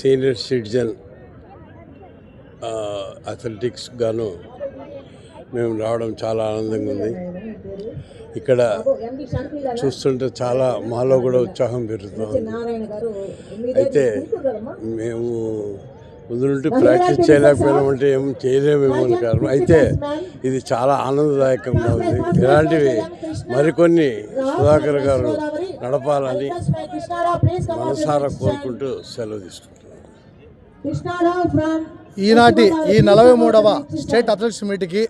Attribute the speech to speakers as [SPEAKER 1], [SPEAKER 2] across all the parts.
[SPEAKER 1] Senior citizen athletics గాను మేము రావడం చాలా ఆనందంగా ఉంది. ఇక్కడ చూస్తుంటే చాలా మాలో కూడా ఉత్సాహం పెరుగుతుంది. అయితే మేము ముందు నుండి ప్రాక్టీస్ చేయలేకపోయినామంటే ఏం చేయలేమేమో అని కారణం. అయితే ఇది చాలా ఆనందదాయకంగా ఉంది. ఇలాంటివి మరికొన్ని సుధాకర్ గారు నడపాలని మనసారా కోరుకుంటూ సెలవు తీసుకుంటాం
[SPEAKER 2] ఈనాటి ఈ నలభై మూడవ స్టేట్ అథ్లెటిక్స్ మీట్కి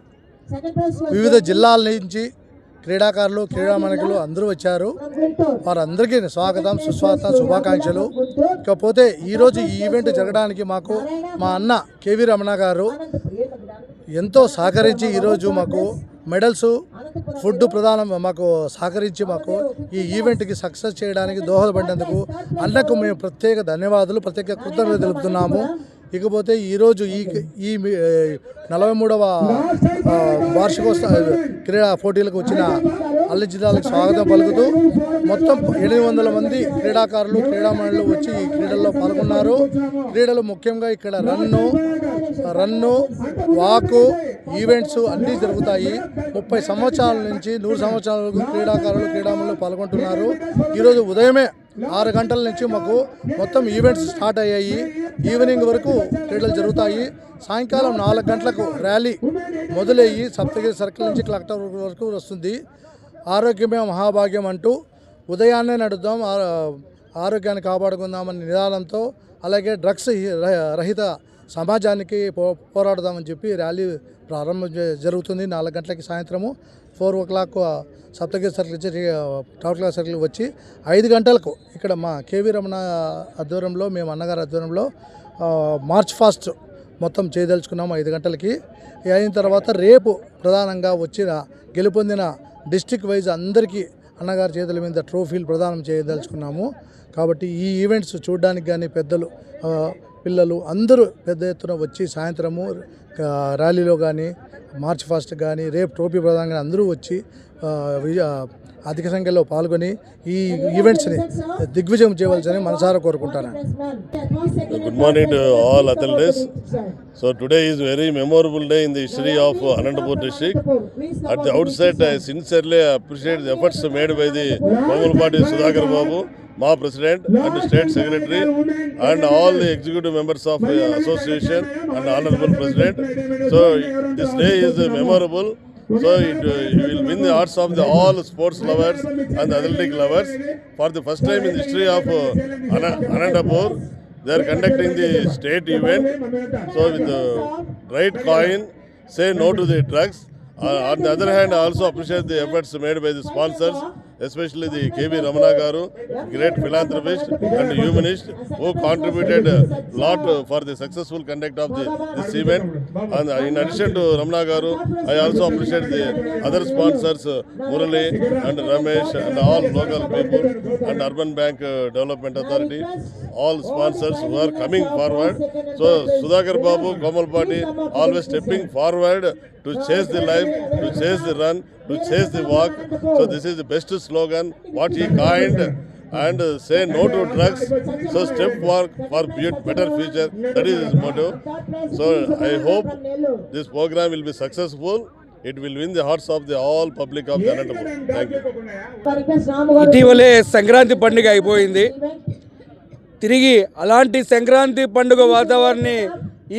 [SPEAKER 2] వివిధ జిల్లాల నుంచి క్రీడాకారులు క్రీడామణికులు అందరూ వచ్చారు. వారందరికీ స్వాగతం సుస్వాగతం శుభాకాంక్షలు. ఇకపోతే ఈరోజు ఈ ఈవెంట్ జరగడానికి మాకు మా అన్న కేవీ రమణ గారు ఎంతో సహకరించి ఈరోజు మాకు మెడల్స్ ఫుడ్ ప్రధానం మాకు సహకరించి మాకు ఈ ఈవెంట్కి సక్సెస్ చేయడానికి దోహదపడినందుకు అన్నకు మేము ప్రత్యేక ధన్యవాదాలు ప్రత్యేక కృతజ్ఞతలు తెలుపుతున్నాము. ఇకపోతే ఈరోజు ఈ ఈ నలభై మూడవ వార్షికోత్సవ క్రీడా పోటీలకు వచ్చిన అల్లి జిల్లాలకు స్వాగతం పలుకుతూ మొత్తం ఎనిమిది వందల మంది క్రీడాకారులు క్రీడామణులు వచ్చి ఈ క్రీడల్లో పాల్గొన్నారు. క్రీడలు ముఖ్యంగా ఇక్కడ రన్ను రన్ను వాకు ఈవెంట్స్ అన్నీ జరుగుతాయి. ముప్పై సంవత్సరాల నుంచి నూరు సంవత్సరాల వరకు క్రీడాకారులు క్రీడామణులు పాల్గొంటున్నారు. ఈరోజు ఉదయమే ఆరు గంటల నుంచి మాకు మొత్తం ఈవెంట్స్ స్టార్ట్ అయ్యాయి. ఈవినింగ్ వరకు క్రీడలు జరుగుతాయి. సాయంకాలం నాలుగు గంటలకు ర్యాలీ మొదలయ్యి సప్తగిరి సర్కిల్ నుంచి కలెక్టర్ వరకు వస్తుంది. ఆరోగ్యమే మహాభాగ్యం అంటూ ఉదయాన్నే నడుద్దాం. ఆరోగ్యాన్ని కాపాడుకుందామని నిదానంతో అలాగే డ్రగ్స్ రహిత సమాజానికి పో పోరాడదామని చెప్పి ర్యాలీ ప్రారంభం జరుగుతుంది. నాలుగు గంటలకి సాయంత్రము four o'clock Saptagiri circle నుంచి రి- టవర్ క్లాక్ సర్కిల్ వచ్చి ఐదు గంటలకు ఇక్కడ మా కేవీ రమణ ఆధ్వర్యంలో మేము అన్నగారి ఆధ్వర్యంలో మార్చ్ ఫాస్ట్ మొత్తం చేయదలుచుకున్నాము ఐదు గంటలకి. అయిన తర్వాత రేపు ప్రధానంగా వచ్చిన గెలుపొందిన డిస్టిక్ వైజ్ అందరికీ అన్నగారి చేతుల మీద ట్రోఫీలు ప్రదానం చేయదలుచుకున్నాము. కాబట్టి ఈ ఈవెంట్స్ చూడడానికి కానీ పెద్దలు పిల్లలు అందరూ పెద్ద ఎత్తున వచ్చి సాయంత్రము ర్యాలీలో కానీ మార్చ్ ఫాస్ట్ కానీ రేపు ట్రోఫీ ప్రదానం కానీ అందరూ వచ్చి విజ- అధిక సంఖ్యలో పాల్గొని ఈ ఈవెంట్స్ని దిగ్విజయం చేయవలసిన మనసారా కోరుకుంటాను.
[SPEAKER 3] Good morning to all athletes so today is very memorable day in the history of Anantapur district at the outside I sincerely appreciate the efforts made by the Mangulpati Sudhakar Babu మా president and state secretary and all the executive members of association and honourable president so this day is memorable So it, uh, will win the hearts of the all sports lovers and athletic lovers. For the first time in the history of uh, Ana- Anantapur, they are conducting the state event. So with the right coin, say no to the drugs. Uh, on the other hand, I also appreciate the efforts made by the sponsors, especially the KB Ramana Garu, great philanthropist and humanist, who contributed a lot for the successful conduct of the, this event. And uh, in addition to Ramana Garu, I also appreciate the other sponsors, uh, Murali and Ramesh and all local people and Urban Bank uh, Development Authority, all sponsors who are coming forward. So Sudhakar Babu, Kamal Party, always stepping forward to chase the life, to chase the run, to chase the walk. So this is the best slogan what he coined and uh, say no to drugs. So step for for be- better future. That is his motto. So I hope this program will be successful. It will win the hearts of the all public of the Anantapur. Thank you.
[SPEAKER 4] ఇటీవలే సంక్రాంతి పండుగ అయిపోయింది తిరిగి అలాంటి సంక్రాంతి పండుగ వాతావరణాన్ని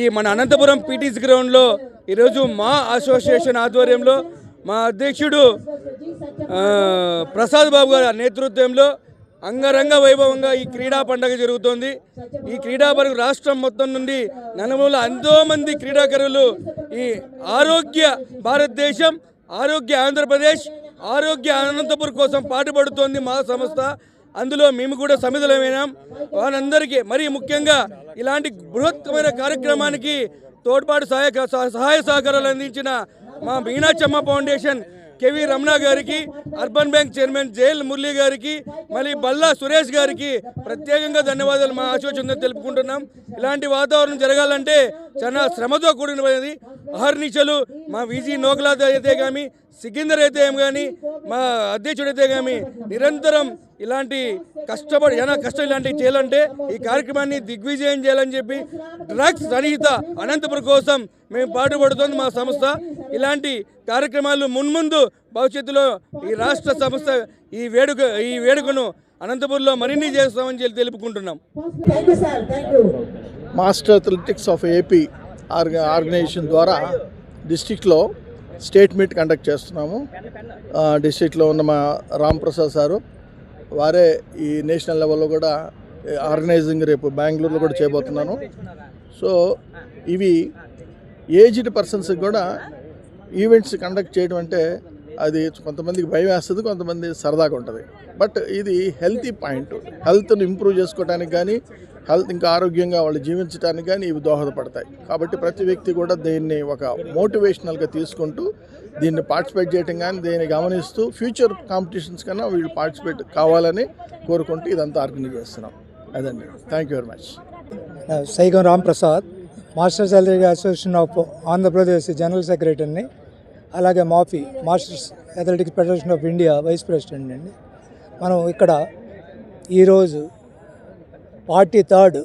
[SPEAKER 4] ఈ మన Anantapuram PTC గ్రౌండ్లో ఈరోజు మా అసోసియేషన్ ఆధ్వర్యంలో మా అధ్యక్షుడు ప్రసాద్ బాబు గారి నేతృత్వంలో అంగరంగ వైభవంగా ఈ క్రీడా పండుగ జరుగుతోంది. ఈ క్రీడా పండుగ రాష్ట్రం మొత్తం నుండి నలుమూల ఎంతో మంది క్రీడాకారులు ఈ ఆరోగ్య భారతదేశం ఆరోగ్య ఆంధ్రప్రదేశ్ ఆరోగ్య అనంతపురం కోసం పాటుపడుతోంది మా సంస్థ. అందులో మేము కూడా సమిధులమైనాం వారందరికీ మరీ ముఖ్యంగా ఇలాంటి బృహత్తమైన కార్యక్రమానికి తోడ్పాటు సహాయ సహాయ సహకారాలు అందించిన మా మీనాచమ్మ ఫౌండేషన్ కేవీ రమణ గారికి అర్బన్ బ్యాంక్ చైర్మన్ జైల్ మురళి గారికి మళ్ళీ బల్లా సురేష్ గారికి ప్రత్యేకంగా ధన్యవాదాలు. మా ఆశోచంగా తెలుపుకుంటున్నాం. ఇలాంటి వాతావరణం జరగాలంటే చాలా శ్రమతో కూడినది. అహర్నిశలు మా విజీ నోకలా అయితే కానీ సికిందర్ అయితే ఏం కానీ మా అధ్యక్షుడైతే కానీ నిరంతరం ఇలాంటి కష్టపడి జన కష్టం ఇలాంటివి చేయాలంటే ఈ కార్యక్రమాన్ని దిగ్విజయం చేయాలని చెప్పి డ్రగ్స్ రహిత అనంతపురం కోసం మేము పాటుపడుతుంది మా సంస్థ. ఇలాంటి కార్యక్రమాలు మున్ముందు భవిష్యత్తులో ఈ రాష్ట్ర సంస్థ ఈ వేడుక ఈ వేడుకను అనంతపురంలో మరిన్ని చేస్తామని చెప్పి తెలుపుకుంటున్నాం.
[SPEAKER 5] మాస్టర్ అథ్లెటిక్స్ ఆఫ్ ఏపీ ఆర్గ ఆర్గనైజేషన్ ద్వారా డిస్టిక్లో స్టేట్ మీట్ కండక్ట్ చేస్తున్నాము. డిస్టిక్లో ఉన్న మా రామ్ ప్రసాద్ సారు. వారే ఈ నేషనల్ లెవెల్లో కూడా ఆర్గనైజింగ్ రేపు బెంగళూరులో కూడా చేయబోతున్నాను. సో ఇవి ఏజ్డ్ పర్సన్స్కి కూడా ఈవెంట్స్ కండక్ట్ చేయడం అంటే అది కొంతమందికి భయం వేస్తుంది కొంతమంది సరదాగా ఉంటుంది. బట్ ఇది హెల్తీ పాయింట్. హెల్త్ని ఇంప్రూవ్ చేసుకోవడానికి కానీ హెల్త్ ఇంకా ఆరోగ్యంగా వాళ్ళు జీవించడానికి కానీ ఇవి దోహదపడతాయి. కాబట్టి ప్రతి వ్యక్తి కూడా దీన్ని ఒక మోటివేషనల్గా తీసుకుంటూ దీన్ని పార్టిసిపేట్ చేయటం కానీ దీన్ని గమనిస్తూ ఫ్యూచర్ కాంపిటీషన్స్ కన్నా వీళ్ళు పార్టిసిపేట్ కావాలని కోరుకుంటూ ఇదంతా ఆర్గనైజ్ చేస్తున్నాం. అదండి. Thank you very much
[SPEAKER 6] Saigam Ramprasad masters athletic association of Andhra Pradesh general సెక్రటరీని అలాగే మాఫీ masters athletics federation of India vice president అండి మనం ఇక్కడ ఈరోజు forty third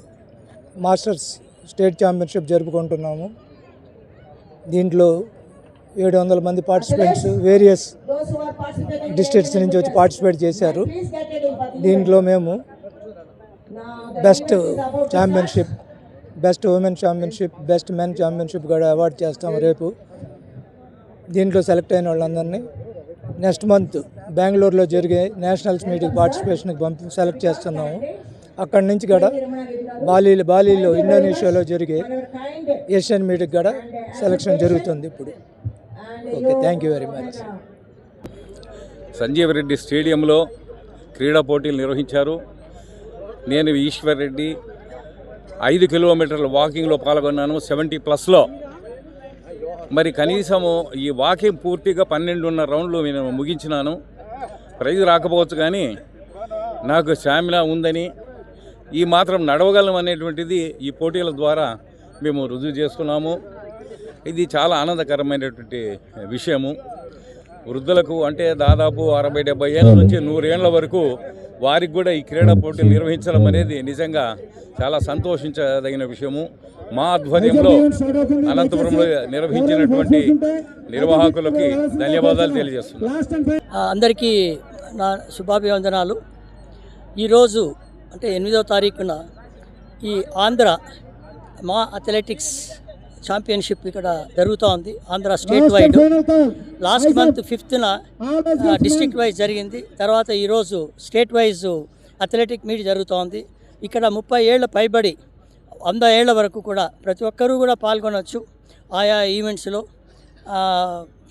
[SPEAKER 6] masters state championship జరుపుకుంటున్నాము. దీంట్లో ఏడు వందల మంది పార్టిసిపెంట్స్ వేరియస్ డిస్ట్రిక్ట్స్ నుంచి వచ్చి పార్టిసిపేట్ చేశారు. దీంట్లో మేము best championship best women championship best men championship కూడా అవార్డ్ చేస్తాం రేపు. దీంట్లో సెలెక్ట్ అయిన వాళ్ళందరినీ నెక్స్ట్ మంత్ బెంగళూరులో జరిగే నేషనల్స్ మీటింగ్ పార్టిసిపేషన్కి పంపి సెలెక్ట్ చేస్తున్నాము. అక్కడి నుంచి కూడా బాలీలు బాలీలో ఇండోనేషియాలో జరిగే ఏషియన్ మీటింగ్ కూడా సెలక్షన్ జరుగుతుంది ఇప్పుడు. Okay thank you very much
[SPEAKER 7] Sanjeev Reddy స్టేడియంలో క్రీడా పోటీలు నిర్వహించారు. నేను ఈశ్వర్ రెడ్డి ఐదు కిలోమీటర్ల వాకింగ్లో పాల్గొన్నాను. సెవెంటీ ప్లస్లో. మరి కనీసము ఈ వాకింగ్ పూర్తిగా పన్నెండున్నర రౌండ్లు నేను ముగించినాను. ప్రైజ్ రాకపోవచ్చు కానీ నాకు స్టామినా ఉందని ఈ మాత్రం నడవగలం అనేటువంటిది ఈ పోటీల ద్వారా మేము రుజువు చేసుకున్నాము. ఇది చాలా ఆనందకరమైనటువంటి విషయము. వృద్ధులకు అంటే దాదాపు అరవై డెబ్బై ఏళ్ళ నుంచి నూరేళ్ళ వరకు వారికి కూడా ఈ క్రీడా పోటీలు నిర్వహించడం అనేది నిజంగా చాలా సంతోషించదగిన విషయము. మా ఆధ్వర్యంలో అనంతపురంలో నిర్వహించినటువంటి నిర్వాహకులకి ధన్యవాదాలు తెలియజేస్తున్నాను
[SPEAKER 8] అందరికీ నా శుభాభివందనాలు. ఈరోజు అంటే ఎనిమిదవ తారీఖున ఈ ఆంధ్ర మా అథ్లెటిక్స్ ఛాంపియన్షిప్ ఇక్కడ జరుగుతూ ఉంది Andhra state wide. Last month ఫిఫ్త్న district wise జరిగింది. తర్వాత ఈరోజు స్టేట్ వైజ్ అథ్లెటిక్ మీట్ జరుగుతూ ఉంది. ఇక్కడ ముప్పై ఏళ్ళ పైబడి వంద ఏళ్ళ వరకు కూడా ప్రతి ఒక్కరూ కూడా పాల్గొనవచ్చు ఆయా ఈవెంట్స్లో.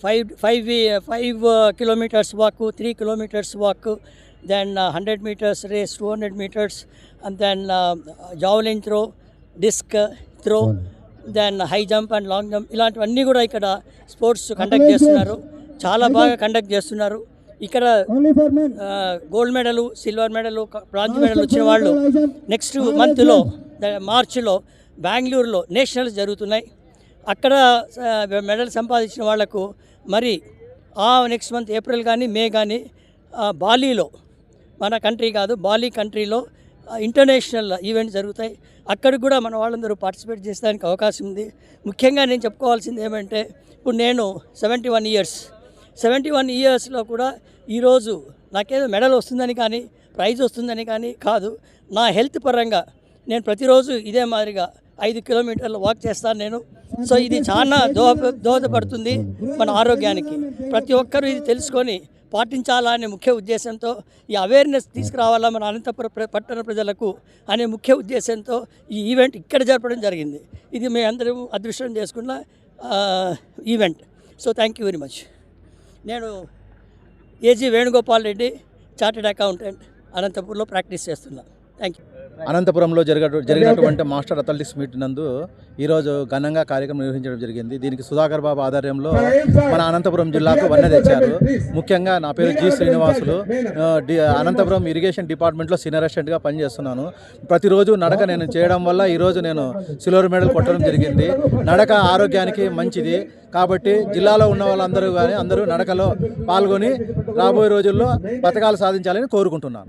[SPEAKER 8] Five five five kilometres walk three kilometres walk then hundred metres race two hundred metres and then javelin throw disc throw then high jump and long jump ఇలాంటివన్నీ కూడా ఇక్కడ స్పోర్ట్స్ కండక్ట్ చేస్తున్నారు. చాలా బాగా కండక్ట్ చేస్తున్నారు. ఇక్కడ gold medal silver medal bronze medal వచ్చిన వాళ్ళు నెక్స్ట్ మంత్లో మార్చిలో బెంగళూరులో నేషనల్స్ జరుగుతున్నాయి. అక్కడ మెడల్ సంపాదించిన వాళ్ళకు మరి ఆ నెక్స్ట్ మంత్ ఏప్రిల్ కానీ మే కానీ బాలీలో మన కంట్రీ కాదు బాలీ కంట్రీలో ఇంటర్నేషనల్ ఈవెంట్ జరుగుతాయి. అక్కడికి కూడా మన వాళ్ళందరూ పార్టిసిపేట్ చేసేదానికి అవకాశం ఉంది. ముఖ్యంగా నేను చెప్పుకోవాల్సింది ఏమంటే ఇప్పుడు నేను seventy one years. Seventy one ఇయర్స్లో కూడా ఈరోజు నాకేదో మెడల్ వస్తుందని కానీ ప్రైజ్ వస్తుందని కానీ కాదు. నా హెల్త్ పరంగా నేను ప్రతిరోజు ఇదే మాదిరిగా ఐదు కిలోమీటర్లు వాక్ చేస్తాను నేను. సో ఇది చాలా దోహ దోహదపడుతుంది మన ఆరోగ్యానికి. ప్రతి ఒక్కరూ ఇది తెలుసుకొని పాటించాలా అనే ముఖ్య ఉద్దేశంతో ఈ అవేర్నెస్ తీసుకురావాలా మన అనంతపురం ప్ర- పట్టణ ప్రజలకు అనే ముఖ్య ఉద్దేశంతో ఈ ఈవెంట్ ఇక్కడ జరపడం జరిగింది. ఇది మేము అందరం అదృష్టం చేసుకున్న event so thank you very much నేను AG Venugopal Reddy chartered accountant అనంతపూర్లో ప్రాక్టీస్ చేస్తున్నాను థ్యాంక్ యూ
[SPEAKER 9] అనంతపురంలో జరగ జరిగినటువంటి మాస్టర్ అథ్లెటిక్స్ మీట్ నందు ఈరోజు ఘనంగా కార్యక్రమం నిర్వహించడం జరిగింది. దీనికి సుధాకర్ బాబు ఆధ్వర్యంలో మన అనంతపురం జిల్లాకు వన్నె తెచ్చారు. ముఖ్యంగా నా పేరు జి శ్రీనివాసులు. అనంతపురం ఇరిగేషన్ డిపార్ట్మెంట్లో సీనియర్ అసిస్టెంట్గా పనిచేస్తున్నాను. ప్రతిరోజు నడక నేను చేయడం వల్ల ఈరోజు నేను సిల్వర్ మెడల్ కొట్టడం జరిగింది. నడక ఆరోగ్యానికి మంచిది. కాబట్టి జిల్లాలో ఉన్న వాళ్ళందరూ కానీ అందరూ నడకలో పాల్గొని రాబోయే రోజుల్లో పథకాలు సాధించాలని కోరుకుంటున్నాను.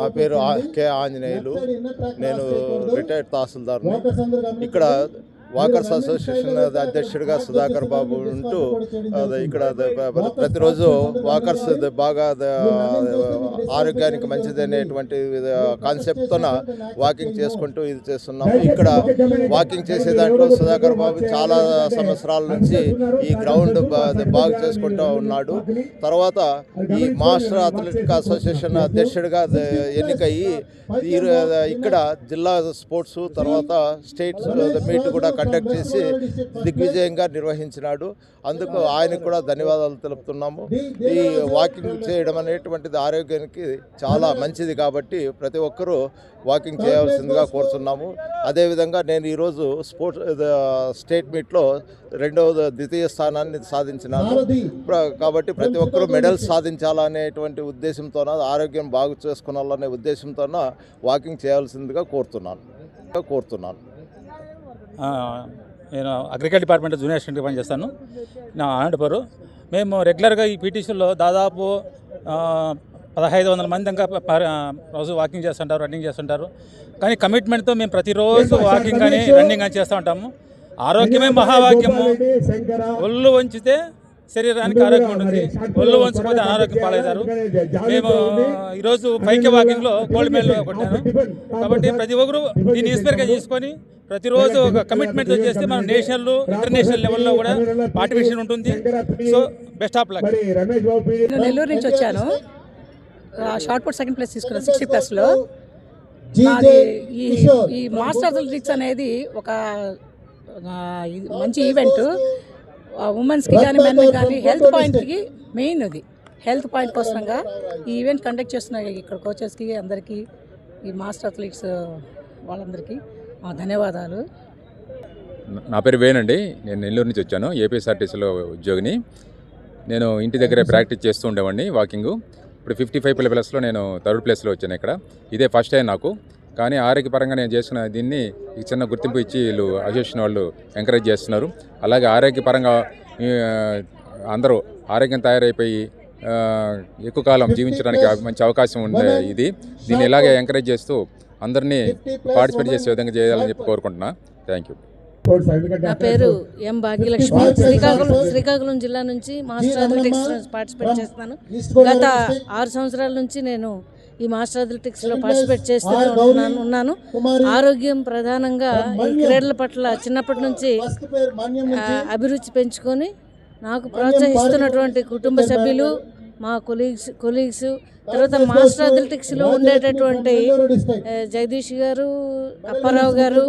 [SPEAKER 10] నా పేరు కే కె ఆంజనేయులు. నేను రిటైర్డ్ తహసీల్దార్ని. ఇక్కడ వాకర్స్ అసోసియేషన్ అధ్యక్షుడిగా సుధాకర్ బాబు ఉంటూ అది ఇక్కడ ప్రతిరోజు వాకర్స్ బాగా ఆరోగ్యానికి మంచిది అనేటువంటి కాన్సెప్ట్తో వాకింగ్ చేసుకుంటూ ఇది చేస్తున్నాము. ఇక్కడ వాకింగ్ చేసే దాంట్లో సుధాకర్ బాబు చాలా సంవత్సరాల నుంచి ఈ గ్రౌండ్ బాగు చేసుకుంటూ ఉన్నాడు. తర్వాత ఈ మాస్టర్ అథ్లెటిక్ అసోసియేషన్ అధ్యక్షుడిగా ఎన్నికయ్యి ఇక్కడ జిల్లా స్పోర్ట్స్ తర్వాత స్టేట్ మీట్ కూడా కండక్ట్ చేసి దిగ్విజయంగా నిర్వహించినాడు. అందుకు ఆయనకు కూడా ధన్యవాదాలు తెలుపుతున్నాము. ఈ వాకింగ్ చేయడం అనేటువంటిది ఆరోగ్యానికి చాలా మంచిది కాబట్టి ప్రతి ఒక్కరూ వాకింగ్ చేయవలసిందిగా కోరుతున్నాము. అదేవిధంగా నేను ఈరోజు స్పోర్ట్స్ స్టేట్ మీట్లో రెండవ ద్వితీయ స్థానాన్ని సాధించినాను. కాబట్టి ప్రతి ఒక్కరూ మెడల్స్ సాధించాలనేటువంటి ఉద్దేశంతోన ఆరోగ్యం బాగు చేసుకోవాలనే ఉద్దేశంతోన వాకింగ్ చేయాల్సిందిగా కోరుతున్నాను. కోరుతున్నాను.
[SPEAKER 11] నేను అగ్రికల్చర్ డిపార్ట్మెంట్ జూనియర్ అసిస్టెంట్గా పనిచేస్తాను. నా అనంతపురం మేము రెగ్యులర్గా ఈ పీటీసీలో దాదాపు పదహైదు వందల మంది ఇంకా రోజు వాకింగ్ చేస్తుంటారు రన్నింగ్ చేస్తుంటారు. కానీ కమిట్మెంట్తో మేము ప్రతిరోజు వాకింగ్ కానీ రన్నింగ్ కానీ చేస్తూ ఉంటాము. ఆరోగ్యమే మహావాక్యము ఒళ్ళు వంచితే శరీరానికి ఆరోగ్యం ఉంటుంది. ఒళ్ళు వంచకపోతే అనారోగ్యం పాలవుతారు. మేము ఈరోజు పైకి వాకింగ్లో గోల్డ్ మెడల్ కొట్టాను. కాబట్టి ప్రతి ఒక్కరు దీన్ని ఇన్స్పైర్గా తీసుకొని ప్రతిరోజు ఒక కమిట్మెంట్తో చేస్తే మనం నేషనల్ ఇంటర్నేషనల్ లెవెల్లో కూడా పార్టిసిపేషన్ ఉంటుంది. సో బెస్ట్ ఆఫ్ లక్
[SPEAKER 1] నేను నెల్లూరు నుంచి వచ్చాను. షార్ట్ పుట్ సెకండ్ ప్లేస్ తీసుకున్నాను సిక్స్టీ ప్లస్లో ఈ ఈ మాస్టర్ అథ్లెటిక్స్ అనేది ఒక మంచి ఈవెంట్ ఉమెన్స్కి కానీ మెన్ కానీ హెల్త్ పాయింట్కి మెయిన్ అది. హెల్త్ పాయింట్ కోసంగా ఈ ఈవెంట్ కండక్ట్ చేస్తున్న ఇక్కడ కోచెస్కి అందరికీ ఈ మాస్టర్ అథ్లెటిక్స్ వాళ్ళందరికీ ఆ, ధన్యవాదాలు.
[SPEAKER 12] నా పేరు వేనండి నేను నెల్లూరు నుంచి వచ్చాను. ఏపీఎస్ఆర్టీసీలో ఉద్యోగిని. నేను ఇంటి దగ్గరే ప్రాక్టీస్ చేస్తూ ఉండేవాడిని వాకింగ్ ఇప్పుడు ఫిఫ్టీ ఫైవ్ ప్లస్లో నేను థర్డ్ ప్లేస్లో వచ్చాను ఇక్కడ. ఇదే ఫస్ట్ టైం నాకు. కానీ ఆరోగ్యపరంగా నేను చేసుకున్న దీన్ని ఈ చిన్న గుర్తింపు ఇచ్చి వీళ్ళు అసోసియేషన్ వాళ్ళు ఎంకరేజ్ చేస్తున్నారు. అలాగే ఆరోగ్యపరంగా అందరూ ఆరోగ్యం తయారైపోయి ఎక్కువ కాలం జీవించడానికి మంచి అవకాశం ఉండే ఇది. దీన్ని ఇలాగే ఎంకరేజ్ చేస్తూ అందరినీ పార్టిసిపేట్ చేసే విధంగా చేయాలని చెప్పి కోరుకుంటున్నా. థ్యాంక్ యూ
[SPEAKER 13] నా పేరు ఎం భాగ్యలక్ష్మి. శ్రీకాకుళం శ్రీకాకుళం జిల్లా నుంచి మాస్టర్ అథ్లెటిక్స్ పార్టిసిపేట్ చేస్తున్నాను. గత ఆరు సంవత్సరాల నుంచి నేను ఈ మాస్టర్ అథ్లెటిక్స్లో పార్టిసిపేట్ చేస్తూనే ఉంటున్నాను ఉన్నాను ఆరోగ్యం ప్రధానంగా ఈ క్రీడల పట్ల చిన్నప్పటి నుంచి అభిరుచి పెంచుకొని నాకు ప్రోత్సహిస్తున్నటువంటి కుటుంబ సభ్యులు మా కొలీగ్స్ కొలీగ్స్ తర్వాత మాస్టర్ అథ్లెటిక్స్లో ఉండేటటువంటి జగదీష్ గారు అప్పారావు గారు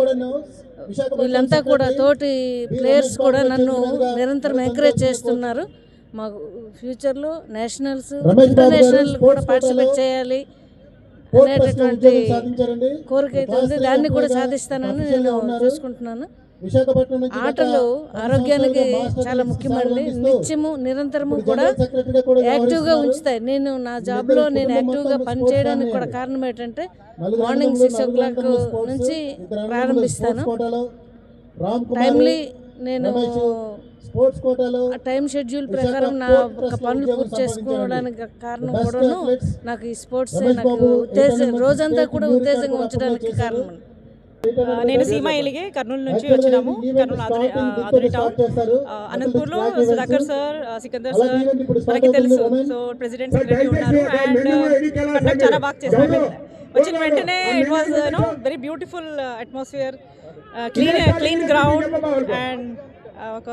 [SPEAKER 13] వీళ్ళంతా కూడా తోటి ప్లేయర్స్ కూడా నన్ను నిరంతరం ఎంకరేజ్ చేస్తున్నారు. మాకు ఫ్యూచర్లో నేషనల్స్ ఇంటర్నేషనల్ కూడా పార్టిసిపేట్ చేయాలి. అనేటటువంటి కోరిక ఉంది. దాన్ని కూడా సాధిస్తానని నేను చూసుకుంటున్నాను. ఆటలు ఆరోగ్యానికి చాలా ముఖ్యమండి. నిత్యము నిరంతరము కూడా యాక్టివ్గా ఉంచుతాయి. నేను నా జాబ్లో నేను యాక్టివ్గా పనిచేయడానికి కూడా కారణం ఏంటంటే మార్నింగ్ సిక్స్ ఓ క్లాక్ నుంచి ప్రారంభిస్తాను. టైమ్లీ నేను ఆ టైం షెడ్యూల్ ప్రకారం నా ఒక పనులు పూర్తి చేసుకోవడానికి కారణం కూడాను నాకు ఈ స్పోర్ట్స్ నాకు ఉత్తేజం రోజంతా కూడా ఉత్తేజంగా ఉంచడానికి కారణం.
[SPEAKER 14] నేను సీమా ఎలిగే కర్నూలు నుంచి వచ్చినాము. కర్నూలు ఆదరి టౌన్ అనంతపూర్లో సుధాకర్ సార్ సికందర్ సార్ మనకి తెలుసు. సో ప్రెసిడెంట్ సెక్రటరీ ఉన్నారు. అండ్ కండక్ట్ చాలా బాగా చేశారు. వచ్చిన వెంటనే it was no very beautiful atmosphere clean clean ground and ఒక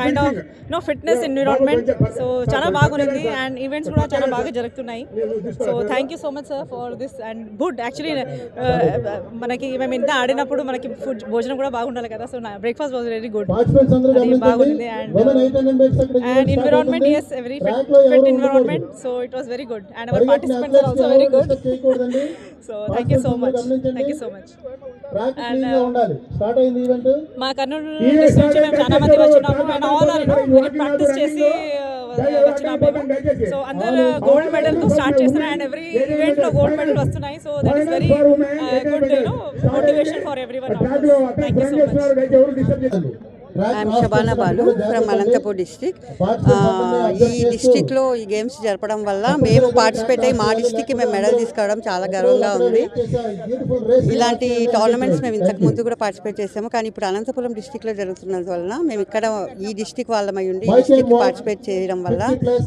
[SPEAKER 14] kind of no fitness environment so చాలా బాగుంది అండ్ ఈవెంట్స్ కూడా చాలా బాగా జరుగుతున్నాయి. So thank you so much sir for this and good actually మనకి మేము ఇంత ఆడినప్పుడు మనకి ఫుడ్ భోజనం కూడా బాగుండాలి కదా. సో నా బ్రేక్ఫాస్ట్ వాజ్ వెరీ గుడ్ అది బాగుంది and and environment S very fit fit environment so it was very good and our participants are also very good so thank you so much thank you so much and మా Kurnool district నుంచి మేము చాలా మంది వచ్చినాము. And all are practice చేసి uh, వచ్చినాము. So అందరు gold మెడల్తో స్టార్ట్ చేస్తున్నారు. అండ్ ఎవ్రీ ఈవెంట్లో గోల్డ్ మెడల్ వస్తున్నాయి. So that very good motivation for every one thank you so much
[SPEAKER 15] I'm Shabana Balu from Anantapur district ఈ డిస్టిక్లో ఈ గేమ్స్ జరపడం వల్ల మేము పార్టిసిపేట్ అయ్యి మా డిస్టిక్కి మేము మెడల్ తీసుకోవడం చాలా గర్వంగా ఉంది. ఇలాంటి టోర్నమెంట్స్ మేము ఇంతకు ముందు కూడా పార్టిసిపేట్ చేసాము కానీ ఇప్పుడు అనంతపురం డిస్టిక్లో జరుగుతున్నందు వలన మేము ఇక్కడ ఈ డిస్టిక్ వాళ్ళమై ఉండి ఈ డిస్టిక్ పార్టిసిపేట్ చేయడం వల్ల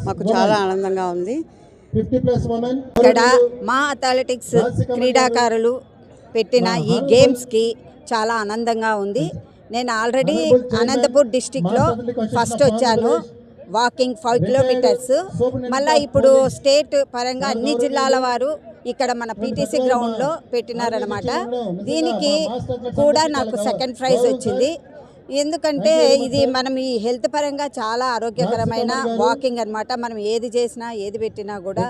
[SPEAKER 15] మాకు చాలా ఆనందంగా ఉంది.
[SPEAKER 16] ఇక్కడ మా అథ్లెటిక్స్ క్రీడాకారులు పెట్టిన ఈ గేమ్స్కి చాలా ఆనందంగా ఉంది. నేను ఆల్రెడీ అనంతపూర్ డిస్టిక్లో ఫస్ట్ వచ్చాను. వాకింగ్ ఫైవ్ కిలోమీటర్స్ మళ్ళీ ఇప్పుడు స్టేట్ పరంగా అన్ని జిల్లాల వారు ఇక్కడ మన పీటీసీ గ్రౌండ్లో పెట్టినారనమాట దీనికి కూడా నాకు సెకండ్ ప్రైజ్ వచ్చింది. ఎందుకంటే ఇది మనం ఈ హెల్త్ పరంగా చాలా ఆరోగ్యకరమైన వాకింగ్ అన్నమాట. మనం ఏది చేసినా ఏది పెట్టినా కూడా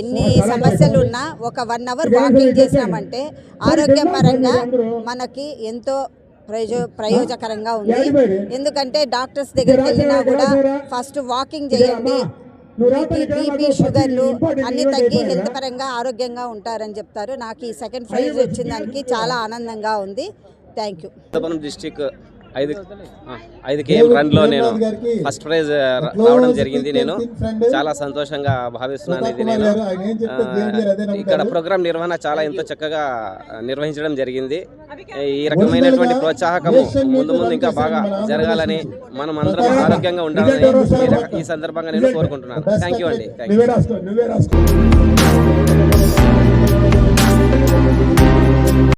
[SPEAKER 16] ఎన్ని సమస్యలు ఉన్నా ఒక వన్ అవర్ వాకింగ్ చేసినామంటే ఆరోగ్యపరంగా మనకి ఎంతో ప్రయో ప్రయోజకరంగా ఉంది. ఎందుకంటే డాక్టర్స్ దగ్గరికి వెళ్ళినా కూడా ఫస్ట్ వాకింగ్ చేయండి. బీపీ షుగర్లు అన్ని తగ్గి హెల్త్ పరంగా ఆరోగ్యంగా ఉంటారని చెప్తారు. నాకు ఈ సెకండ్ ప్రైజ్ వచ్చిన దానికి చాలా ఆనందంగా ఉంది. Thank you.
[SPEAKER 17] డిస్టిక్ ఐదు ఆ, ఐదు కేఎం రన్లో నేను ఫస్ట్ ప్రైజ్ రావడం జరిగింది నేను. చాలా సంతోషంగా భావిస్తున్నాను ఇది నేను. ఇక్కడ ప్రోగ్రాం నిర్వహణ చాలా ఎంతో చక్కగా నిర్వహించడం జరిగింది. ఈ రకమైనటువంటి ప్రోత్సాహకము ముందు ముందు ఇంకా బాగా జరగాలని మనం అందరం ఆరోగ్యంగా ఉండాలని ఈ సందర్భంగా నేను కోరుకుంటున్నాను. థ్యాంక్ యూ అండి. Thank you